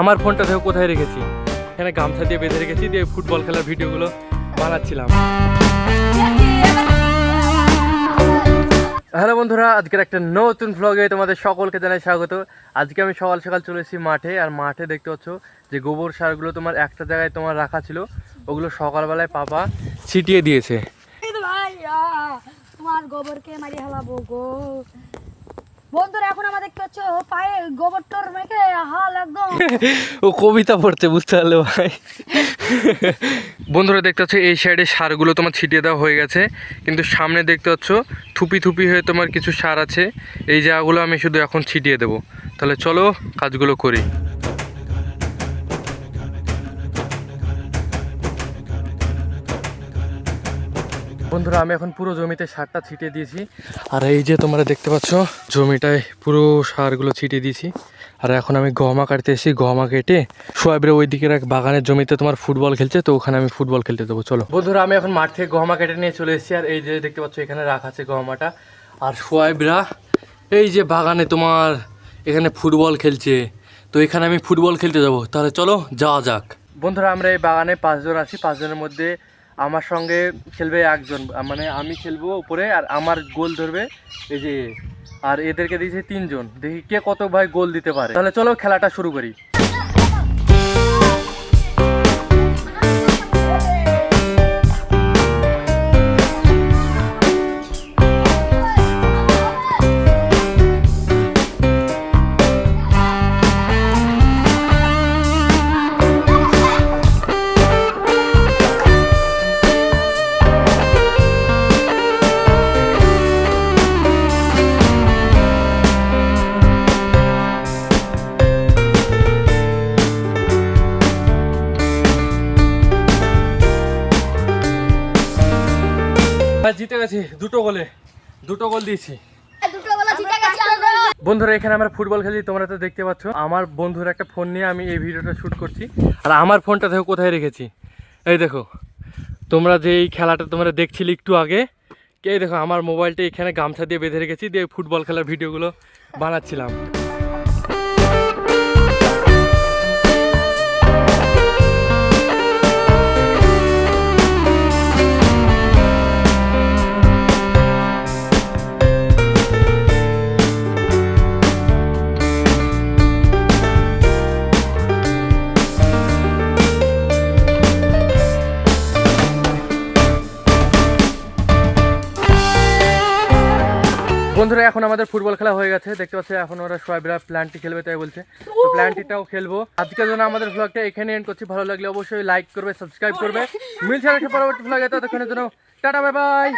আমার ফোনটা দেখো কোথায় রেখেছি? এখানে গামছা দিয়ে বেঁধে রেখেছি, দিয়ে ফুটবল খেলার ভিডিওগুলো বানাচ্ছিলাম। হ্যালো বন্ধুরা, আজকের একটা নতুন ভ্লগে তোমাদের সকলকে জানাই স্বাগত। আজকে আমি সকাল সকাল চলে এসেছি মাঠে, আর মাঠে দেখতে পাচ্ছ যে গোবর সারগুলো তোমার একটা জায়গায় তোমার রাখা ছিল, ওগুলো সকালবেলায় পাপা ছিটিয়ে দিয়েছে। বন্ধুরা, এখন আমাদের পাচ্ছ পায়ে গোবর টোর মেখে হাল একদম। ও কবিতা পড়ছে, বুঝতে পারলে ভাই। বন্ধুরা, দেখতে পাচ্ছ, এই সাইডে সারগুলো তোমার ছিটিয়ে দেওয়া হয়ে গেছে। কিন্তু সামনে দেখতে পাচ্ছ, থুপি থুপি হয়ে তোমার কিছু সার আছে। এই জায়গাগুলো আমি শুধু এখন ছিটিয়ে দেবো। তাহলে চলো, কাজগুলো করি। বন্ধুরা, আমি এখন পুরো জমিতে সারটা ছিটিয়ে দিয়েছি। আর এই যে তোমরা দেখতে পাচ্ছ, জমিটায় পুরো সারগুলো ছিটিয়ে দিয়েছি। আর এখন আমি গহমা কাটতে এসেছি। গহমা কেটে সোয়াবের ওই দিকের এক বাগানের জমিতে তোমার ফুটবল খেলছে, তো ওখানে আমি ফুটবল খেলতে দেবো। চলো। বন্ধুরা, আমি এখন মাঠ থেকে গহমা কেটে নিয়ে চলে এসেছি। আর এই যে দেখতে পাচ্ছ, এখানে রাখা আছে গহমাটা। আর সোয়াইবরা এই যে বাগানে তোমার এখানে ফুটবল খেলছে, তো এখানে আমি ফুটবল খেলতে যাব তাহলে চলো, যাওয়া যাক। বন্ধুরা, আমরা এই বাগানে পাঁচজন আছি। পাঁচজনের মধ্যে আমার সঙ্গে খেলবে একজন মানে আমি খেলব উপরে আর আমার গোল ধরবে এই যে, আর এদেরকে দিয়েছে তিনজন। দেখি কে কত ভাই গোল দিতে পারে। তাহলে চলো খেলাটা শুরু করি। জিতে গেছি। দুটো গোলে। দুটো গোল দিয়েছি। গেছি বন্ধুরা এখানে আমরা ফুটবল খেলি তোমরা তো দেখতে পাচ্ছ। আমার বন্ধুর একটা ফোন নিয়ে আমি এই ভিডিওটা শ্যুট করছি। আর আমার ফোনটা দেখো কোথায় রেখেছি। এই দেখো তোমরা যে এই খেলাটা তোমরা দেখছিলে একটু আগে কে এই দেখো আমার মোবাইলটা এখানে গামছা দিয়ে বেঁধে রেখেছি দিয়ে ফুটবল খেলার ভিডিওগুলো বানাচ্ছিলাম। বন্ধুরা এখন আমাদের ফুটবল খেলা হয়ে গেছে। দেখতে পাচ্ছি এখন ওরা সবাইরা প্ল্যানটি খেলবে তাই বলছে। তো প্ল্যানটিটাও খেলব। আজকের জন্য আমাদের ব্লগটা এখানে এন্ড করছি। ভালো লাগলে অবশ্যই লাইক করবে সাবস্ক্রাইব করবে। মিলছে পরবর্তী ব্লগে ততক্ষণের জন্য টাটা বাই বাই